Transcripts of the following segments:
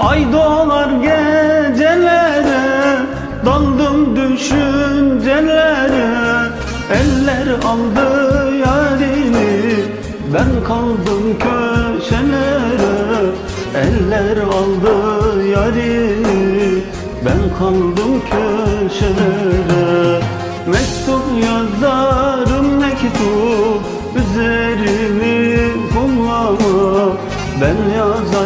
Ay dolar gecelere Daldım düşüncelere. Eller aldı yarini Ben kaldım köşelere. Eller aldı yarini Ben kaldım köşelere. Mektup yazarım mektup Üzerini kumlamı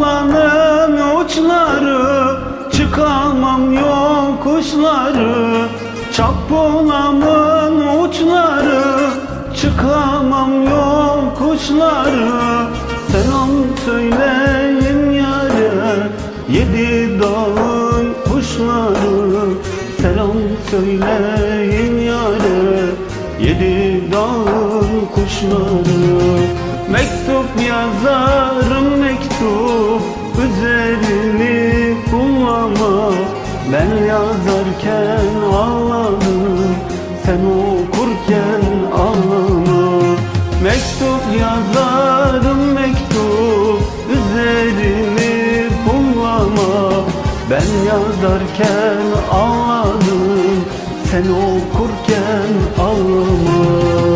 Çap olanın uçları Çıkamam yokuşları Çap olanın uçları Çıkamam yokuşları Selam söyleyin yare Yedi dağın kuşları. Selam söyleyin yare Yedi dağın kuşları. Mektup yazarım mektup Üzerini kumlama Ben yazarken ağladım Sen okurken ağlama Mektup yazarım mektup Üzerini kumlama Ben yazarken ağladım Sen okurken ağlama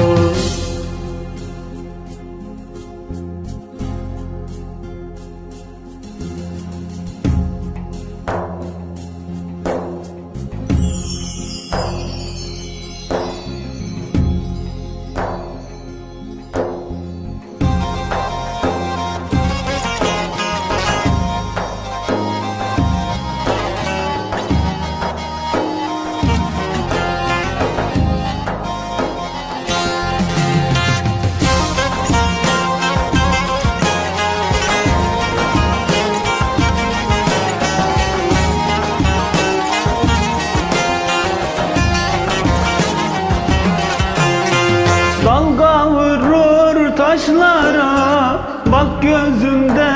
taşlara Bak gözümde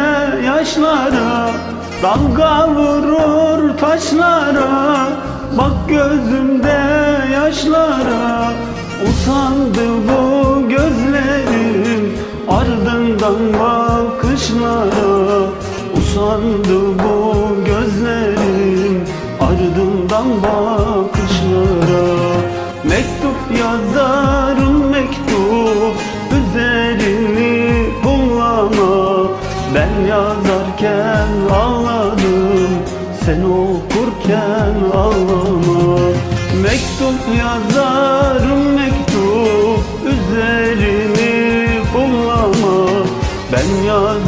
yaşlara Dalga vurur taşlara. Bak gözümde yaşlara Usandı bu gözlerim Ardından bakışlara. Usandı bu gözlerim Ardından bakışlara. Mektup yazarım Ben yazarken ağladım Sen okurken ağlama Mektup yazarım mektup Üzerini kumlama Ben yazarken